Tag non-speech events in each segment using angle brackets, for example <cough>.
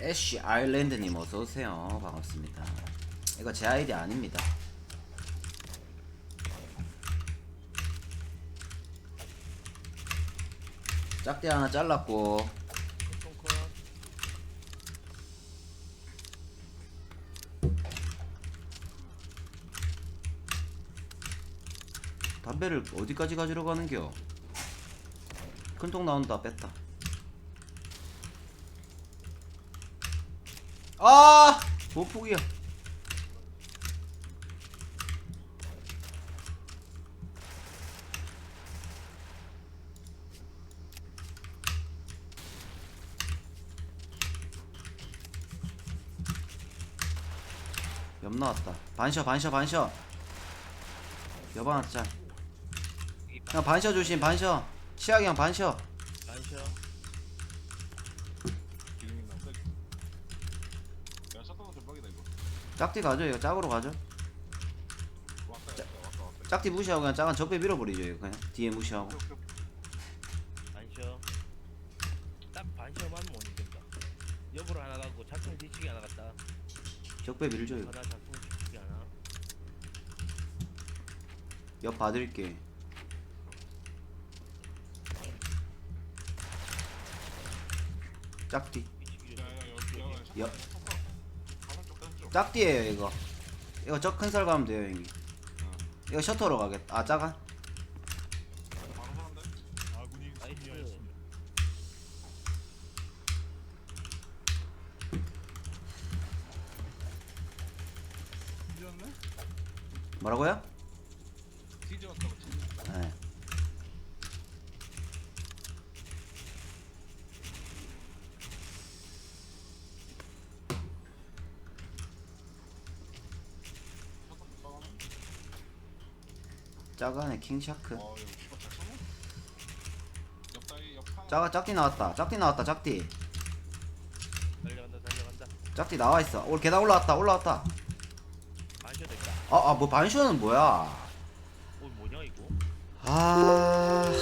애쉬 아일랜드님 어서오세요. 반갑습니다. 이거 제 아이디 아닙니다. 짝대 하나 잘랐고. 담배를 어디까지 가지러 가는겨? 큰 통 나온다 뺐다 아! 보폭이야. 옆 나왔다. 반셔 반셔 반셔. 짤이형 반셔 조심 반셔. 치약이 형 반셔. 반셔 기름이 나온다. 야 샷도는 대박이다 이거. 짝띠 가죠 이거? 짝으로 가죠? 왔다 왔다 왔다 왔다. 짝띠 무시하고 그냥 짝은 적배 밀어버리죠 이거 그냥. 뒤에 무시하고. 오케이, 못 이긴다. 하나 가고 작품 뒤치기 하나 갔다. 적배 밀죠 이거. 하나 작품 뒤치기 하나. 옆 봐드릴게. 짝띠. 뒤치기 야, 야, 여기, 야, 샷도, 여- 샷도. 짝띠에요 이거 이거 저 큰 살 가면 돼요 형님 어. 이거 셔터로 가겠다 아 짜가 바로 사는데? 아군이 나이스 승리하였습니다. 뒤졌네? 뭐라고요? 뒤졌다고 뒤졌다. 네. 샷도 못 가가네. 짜가네 킹샤크. 어, 이거 잘 쏘네? 짜가 짝띠 나왔다. 짝띠 나왔다 짝띠. 달려간다 달려간다. 짝띠 나와있어. 올 계단 올라왔다 올라왔다. 반셔도 있다. 아아뭐 반쇼는 뭐야? 어 뭐냐 이거? 아 아,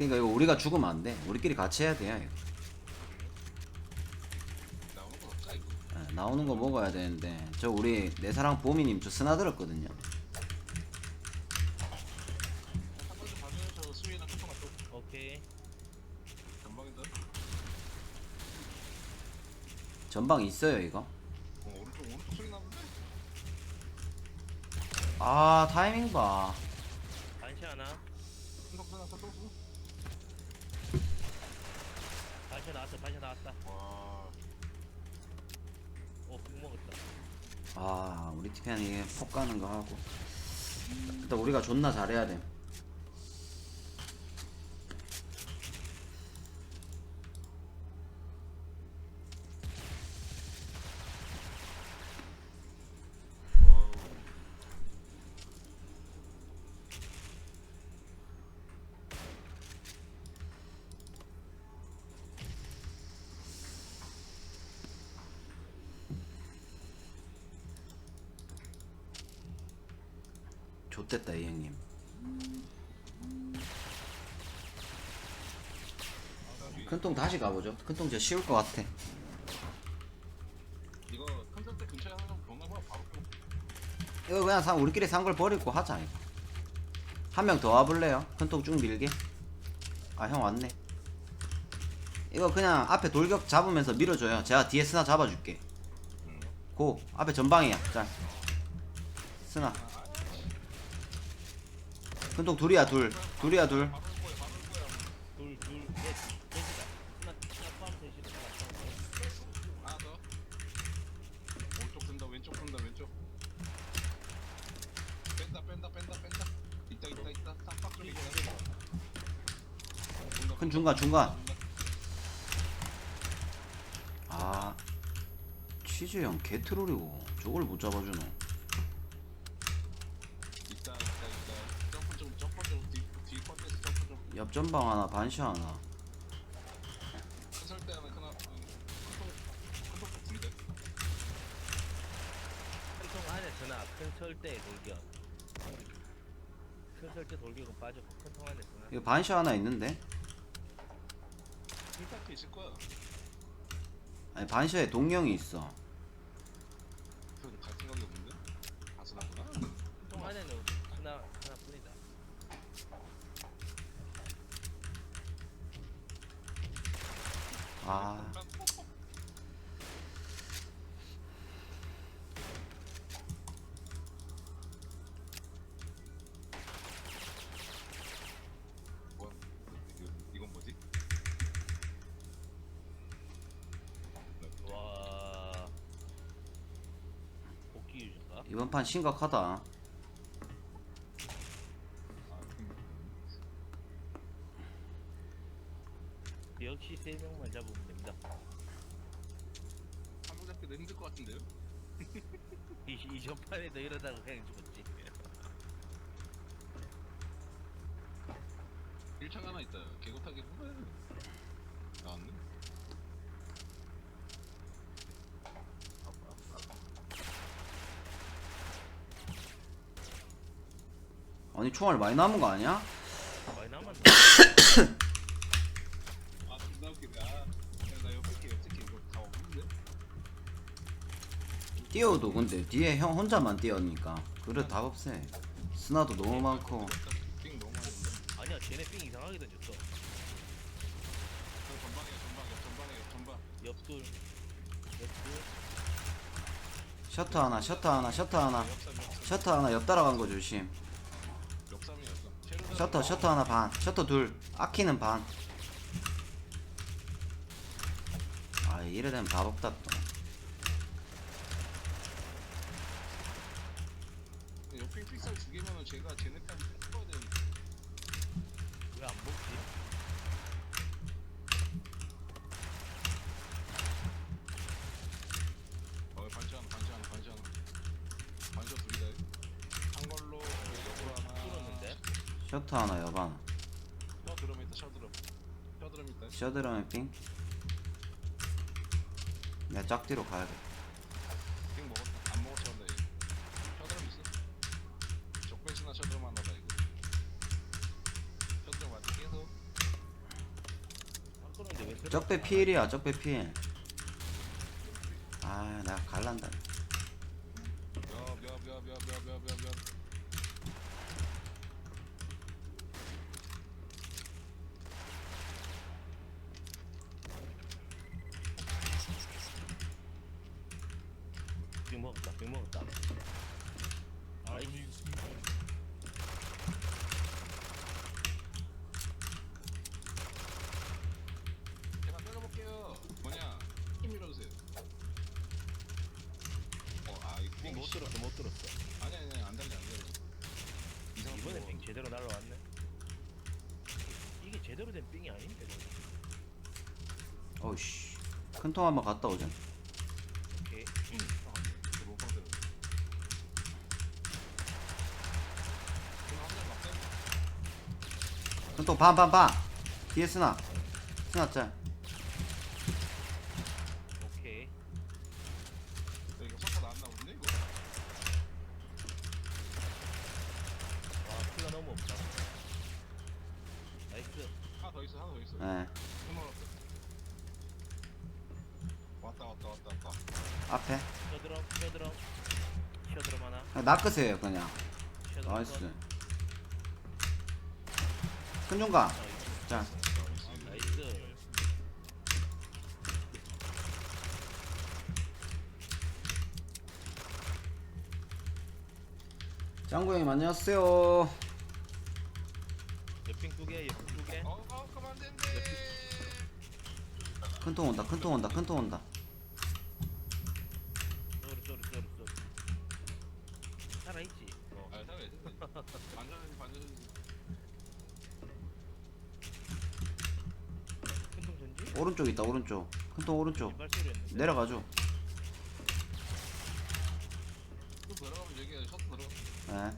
그러니까 이거 우리가 죽으면 안 돼. 우리끼리 같이 해야 돼요. 이거. 나오는 거 없자 이거. 예, 나오는 거 먹어야 되는데 저 우리 내 사랑 보미님 저 스나 들었거든요. 한 번쯤 봐줘요. 저 수위나 조금만 또 오케이 전방인데. 전방 있어요 이거. 어, 오른쪽 오른쪽 소리 나는데. 아 타이밍 봐. 반셔 하나 한석 하나 샷도 쏘. 반셔 나왔다 와. 어국 먹었다 아 우리 팀 그냥 이게 폭 가는 거 하고. 일단 우리가 존나 잘해야 돼. 큰 통 다시 가보죠. 큰통저 쉬울 것 같아. 이거 컨센트 근처에 하나 병나 봐 바로 또. 이거 그냥 상 우리끼리 산 걸 버리고 하자 이거. 한 명 더 와볼래요? 큰 통 쭉 밀게. 아 형 왔네. 이거 그냥 앞에 돌격 잡으면서 밀어줘요. 제가 뒤에 스나 잡아줄게. 고 앞에 전방이야. 자 스나. 큰통 둘이야 둘. 둘이야 둘. 바로 올 거야 바로 올 거야. 둘둘 넷 넷이다 하나 하나 포함 셋이다 하나 포함 셋 하나 더. 오른쪽 든다 왼쪽 든다 왼쪽. 뺀다 뺀다 뺀다 뺀다. 있다 있다 있다. 쌍박 쪽에 있다. 큰 중간 중간. 온다. CJ 형 개트롤이고 저걸 못 잡아주노 있다 있다 있다 점프 좀 점프 좀뒤뒤 컨텐츠 점프 좀 옆전방 하나 반시 하나 큰설대 하나 하나 큰통 분리돼 큰통 안에서나 큰 설대 돌격. 큰 설대 돌격은 빠졌고 큰 통 안에서나. 이거 반시 하나 있는데 힐파크 있을 거야. 아니 반시에 동영이 있어. 그갈 생각이 없는데? 아슬하구나? 큰통 안에는 하나 하나뿐이다. 아 이번 판 심각하다. 아 역시 세 명만 잡으면 됩니다. 한명 잡기도 힘들 것 같은데요? <laughs> 이, 이 전판에도 이러다가 그냥 죽었지. 1창 하나 있다. 개고타기. 뭐야 나왔네 아니 총알 많이 남은 거 아니야? 많이 남았네. <coughs> 아 존나 웃기다. 아, 나 옆에 게 옆에 게 이거 다 없는데? 뛰어도 근데 뒤에 형 혼자만 뛰어니까 그래 답 없애. 스나도 너무 많고. 빙 너무 많이 있는데 아니야, 쟤네 삥 이상하게 던졌어. 저 전방 전방 옆돌, 옆돌. 셔터 하나 셔터 하나 셔터 하나. 셔터 하나 옆 따라간 거 조심 셔터 셔터 하나 반. 셔터 둘. 아키는 반아 이래 되면 답 없다 또 옆에 픽셀 두 개면은 제가 쟤네 편이 뽑아야 되는데 왜 안 먹지? 어 반지 하나 반지 하나 반지 하나 반지 둘이다 한 걸로 옆으로 하나 뚫었는데? 셔터 하나 옆 하나 셔 드럼 있다 셔 드럼 셔 셔드럼의 삥 내가 짝뒤로 가야돼. 빙 먹었다. 안 먹었어 근데 셔 드럼 있어? 적배스나 셔 드럼 하나다 이거. 셔 드럼 완전 깨서 왜 새로 적배 필이야 적배 필아 내가 갈란다 몇몇몇몇몇몇몇 빙 먹었다, 빙 먹었다. 아이, 제가 때려볼게요 뭐냐 힘 밀어주세요 어아 이거 빙 못 들었어, 못 들었어. 아니 아니 아니, 안 달려 안 달려 이상한 이번엔 거. 빙 제대로 날라왔네. 이게 제대로 된 빙이 아닌데. 어우씨 큰 통 한번 갔다 오자 오케이. 아, 저 로팡 때려. 그럼 한잔 맞대? 큰통반반반 뒤에 스나 스나 짤 오케이. 야, 이거 석가 나안 나오는데 이거? 와, 피가 너무 없다. 나이스. 하나 더 있어 하나 더 있어. 예. 숨어. 왔다 왔다 왔다 왔다. 앞에 셔드럼, 셔드럼. 셔드럼 하나. 그냥 낚으세요 그냥 셔드럼 나이스 컷. 큰 중간 나이스. 자 나이스. 짱구 형님 안녕하세요 큰 통 온다 큰 통 온다 큰 통 온다. 살아있지 오른쪽 있다 오른쪽. 큰 통 오른쪽. 내려가죠 또 예.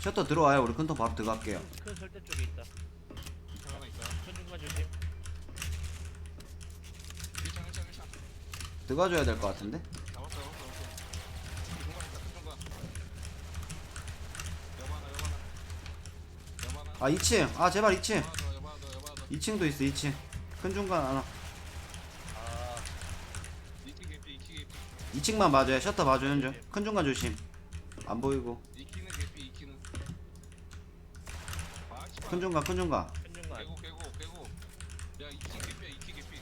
셔터 들어와요. 우리 큰 통 바로 들어갈게요. 큰, 큰 설대 쪽에 있다. 들어가줘야 될 것 같은데? 아 2층. 아 제발 2층. 여보 하나 더 여보 하나 더 여보 하나 더. 2층도 있어 2층. 큰 중간 하나. 아, 이키 개피 이키 개피. 2층만 봐줘요. 셔터 봐주는 중. 큰 중간 조심. 안 보이고. 큰 중간 큰 중간. 큰 중간. 깨고 깨고 깨고. 야 이키 개피야 이키 개피.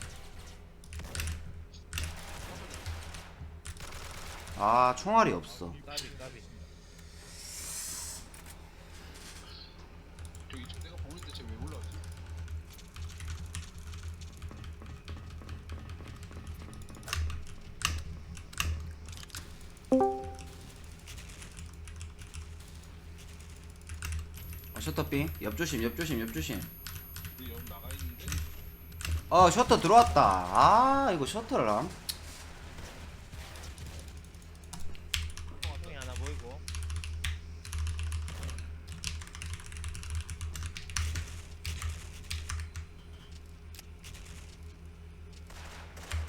아 총알이 없어. 아, 셔터 삥. 옆 조심 옆 조심 옆 조심. 우리 여기 나가 있는데. 어 셔터 들어왔다. 아 이거 셔터를 안. 통이 하나 보이고.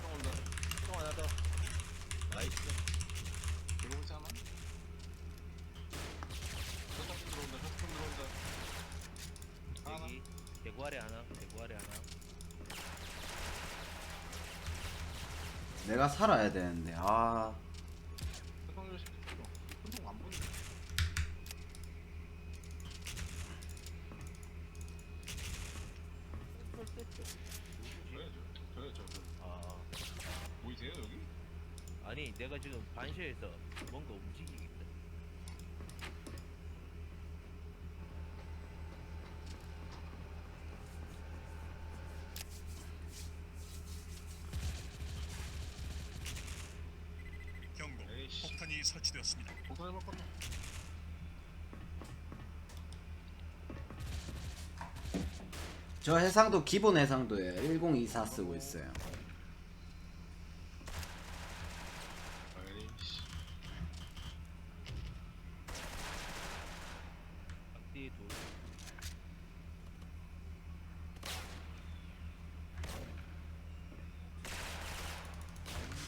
형 온다. 통 하나 더. 나이스. 들어오지 않아? 저쪽 들어온다. 저쪽 들어온다. 하나. 여기 대구 아래 하나. 대구 아래 하나. 내가 살아야 되는데 아 보이네. 설대 쪽. 저요 저. 저요 저. 저. 아, 보이세요 여기? 아니 내가 지금 반시에서 뭔가 움직이겠 저 해상도 기본 해상도에 1024 쓰고 있어요.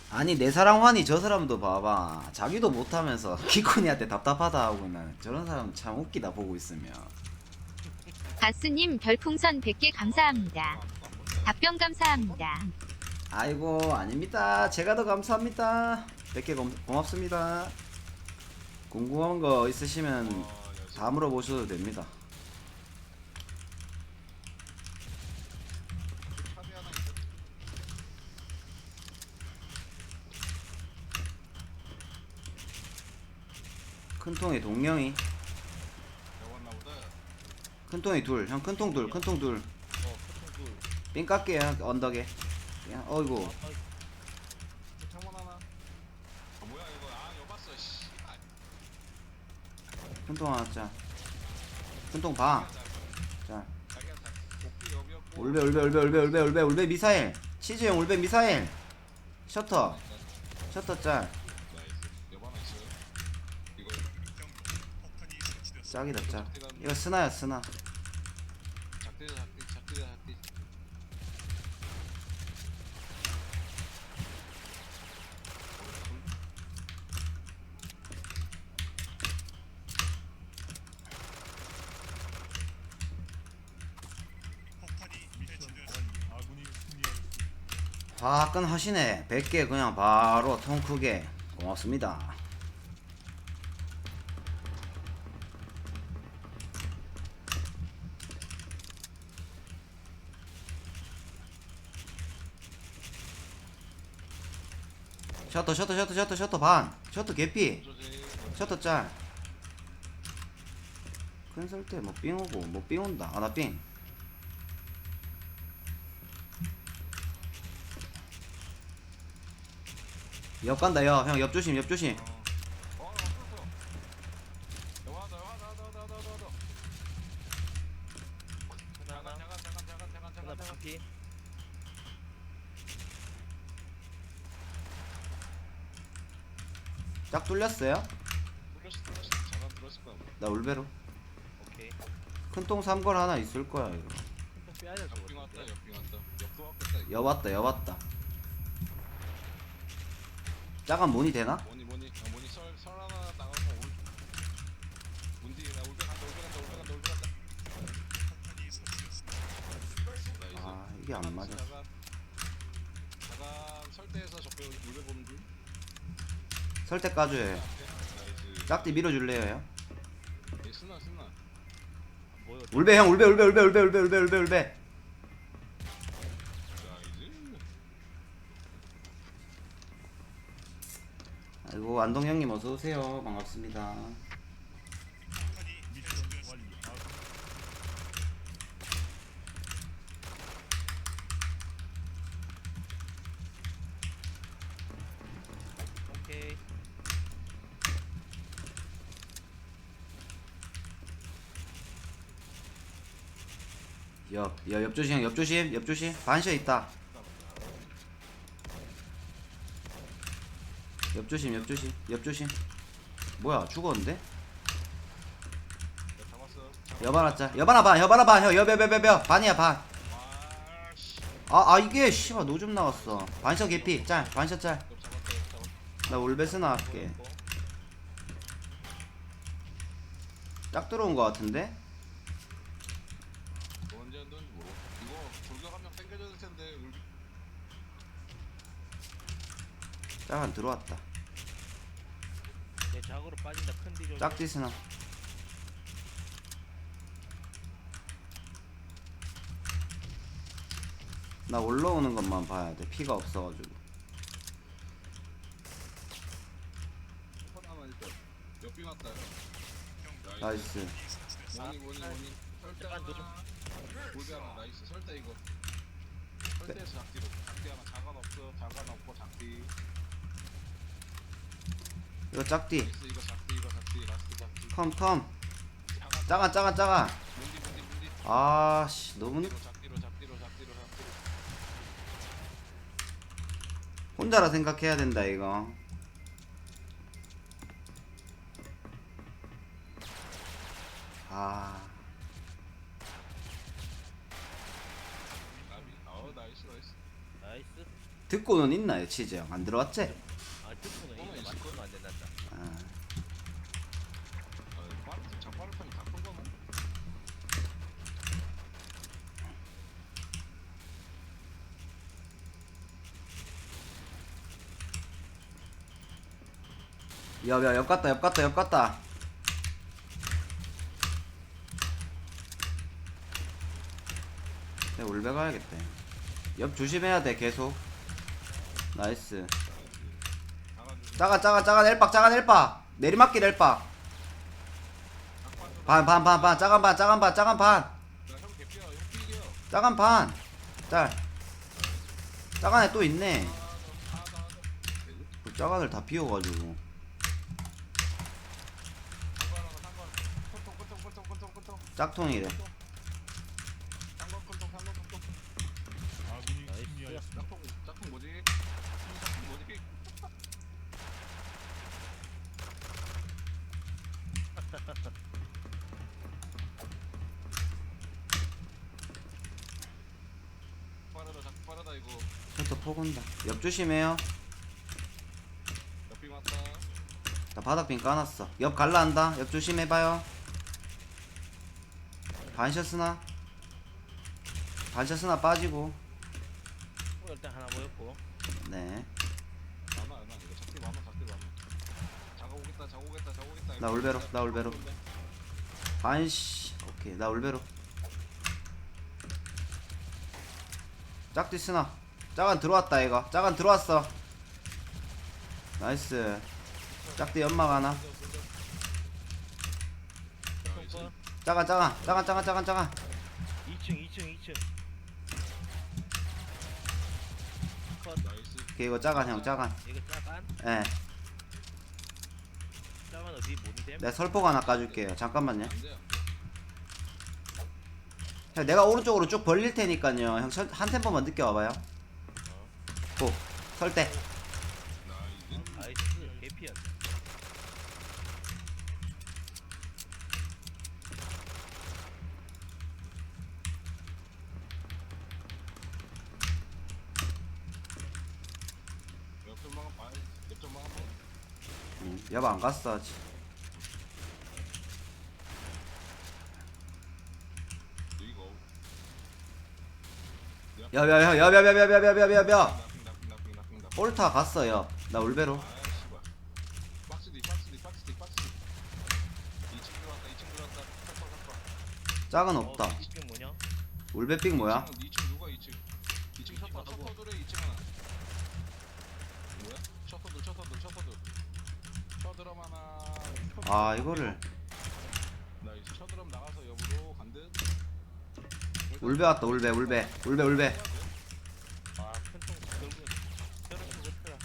아니 내 사랑 환이 저 사람도 봐봐 자기도 못하면서 <laughs> 키코니한테 답답하다 하고 는 저런 사람 참 웃기다 보고 있으면 가스님 별풍선 100개 감사합니다. 답변 감사합니다. 아이고 아닙니다 제가 더 감사합니다 100개 고, 고맙습니다 궁금한 거 있으시면 다 물어보셔도 됩니다. 큰 통에 보다. 큰 통에 둘형 큰통 둘 큰통 둘 어, 커튼 둘. 삥 깎게요 언덕에 야, 어이구 창문 하나. 아 뭐야 이거? 아 여봤어. 씨. 아, 큰통 하나 짜 큰통 방. 자. 올베 올베 올베 올베 올베 올베 올베 미사일 치즈 형 올베 미사일 셔터 셔터 짤. 짝이다 짝 이거 스나야 스나 작대자 작대 작대자 작대. 폭탄이 해체되었습니다. 아군이 승리하였습니다. 화끈 하시네 100개 그냥 바로 통 크게 고맙습니다 셔터 셔터 셔터 셔터 셔터 반 셔터 개피. 셔터 짤. 큰 설 때 뭐 삥 오고 뭐 삥 온다. 아나 삥. 옆 간다 야형옆 조심 옆 조심. 딱 뚫렸어요? 나 울베로. 오케이 큰통 삼걸 하나 있을 거야 이거. 옆 왔다 옆 왔다. 옆 왔다. 짜간 문이 되나? 뭐니 뭐니 아 뭐니 썰썰 하나 나가고 오른쪽 문디 나 울베 간다 울베 간다 울베 간다 울베 간다. 나이스 아 이게 안 맞아 자간 설대에서 적배 울베 보는 중 설대 까줘요 나이스 짝띠 밀어줄래요 형? 예, 스나 스나? 울베 형 울베 울베 울베 울베 울베 울베 울베 아이고 안동 형님 어서 오세요 반갑습니다. 오케이. 옆, 여, 옆조심 형 옆조심 옆조심 반시에 있다 옆조심 옆조심 옆조심 뭐야 죽었는데? 야 잡았어 잡- 여바나 짜 여바나 반 여바나 반형 여여여여 반이야 반아 와씨 아, 이게 씨발 노좀 나왔어 반셔 개피 짤 반셔 짤나 옆 잡았다 울베스 나갈게 뭐였고? 짝 들어온 거 같은데? 너 언제 한다는지 모르 이거 돌격 한명 땡겨줘야 될 텐데 울베 짝한 들어왔다. 내 작으로 빠진다. 큰 뒤로. 짝디스나 나 올라오는 것만 봐야 돼. 피가 없어가지고. 첫 하나 일단 옆빙 왔다. 나이스. 뭐니 뭐니 뭐니 설대 하나. 울베 하나. 나이스. 설대 이거. 설대에서 작디로. 작디 하나. 자간 없어. 자간 없고 작디 이거 짝디 나이스 이거 작디 이거 라스트 짜간 문디 문디 문디. 아씨 너무 늦... 혼자라 생각해야 된다 이거. 아. 나비 어 나이스 나이스. 나이스. 듣고는 있나요 치즈 형? 안 들어왔지? 야야 옆 갔다 옆 갔다 옆 갔다. 내가 울베 가야겠다. 옆 조심해야 돼 계속. 나이스. 짜가 짜가 짜가 낼박 짜가 낼박. 내리막길 낼박. 반 반 반 반. 짜간 반 짜간 반 짜간 반. 짜간 반. 짤. 짜간에 또 있네. 그 짜간을 다 비워가지고 상관 하나 상관 콘통 콘통 콘통 콘통 콘통 짝퉁이래. 포건다. 옆 조심해요. 옆빙 왔다 나 바닥 빈 까놨어. 옆 갈라한다. 옆 조심해봐요 반샷스나? 반샷스나 빠지고. 어, 일단 하나 보였고. 네. 많아 많아 이거 작디 많아 작디 많아 작아 오겠다 작아 오겠다 작아 오겠다. 나 울베로, 나 울베로. 반시 오케이 나 울베로. 짝디스나. 짜간 들어왔다 이거 짜간 들어왔어. 나이스. 짝디 연막 하나 컴퍼. 짜간 짜간 짜간 짜간 짜간 짜간 2층 2층 2층. 컷. 나이스 오케이 이거 짜간 형 짜간. 이거 짜간. 예. 짜간 어디? 내가 설포가 하나 까줄게요. 잠깐만요. 안돼 형 내가 오른쪽으로 쭉 벌릴 테니까요. 형 한 템포만 늦게 와봐요. 고 설대 나이스 나이스. 개피야. 여봐 안 갔어 아직 야야야야야야야야야야야야 볼타 갔어 요 나 울베로 아 박스 뒤 박스 뒤 하나. 아 이거를. 나 이제 셔드럼 나가서 옆으로 간듯. 울베 왔다 울베 울베. 울베 울베. 아, 큰통 결국 저런 거 같더라.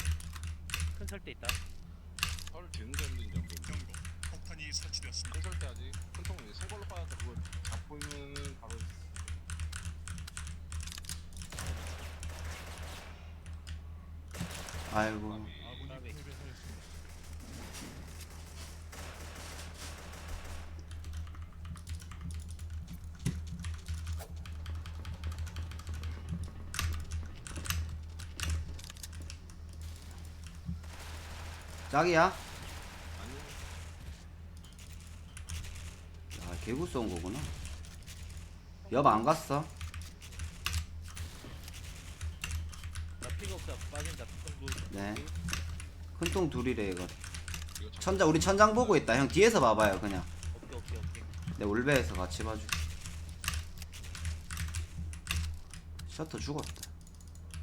큰 설대 있다. 헐 되는 게 힘든 점도 경고. 폭탄이 설치되었습니다. 큰 설때 하지 큰 통은 이제 새 걸로 빠졌다 그걸 잡고 있는 바로 아이고 패배하였습니다. 아니 아 개구 쏜 거구나 여봐 안 갔어 나 피가 없다. 빠진다. 큰 물. 네. 큰 통 둘이래 이거 천장 우리 천장 보고 있다 형 뒤에서 봐봐요 그냥 오케이, 오케이, 오케이. 내 울베에서 같이 봐줘 셔터 죽었다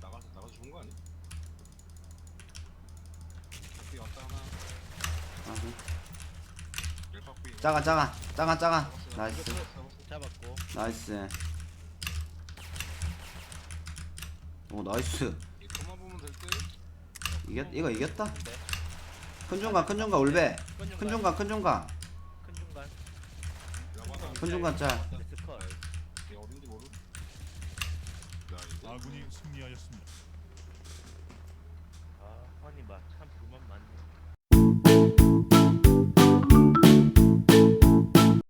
나가서 나가서 좋은 거 아니야? 박비 왔다 하나 멜박비 짜가 짜가 짜가 짜가 나이스. 잡았고. 나이스. 오 나이스. 이거만 보면 될듯? 이겼 이거 이겼다? 근데 큰 중간 큰 중간 울베. 큰 중간. 큰 중간 큰 중간. 큰 중간. 큰 중간 짤. 이거 아군이 승리하였습니다.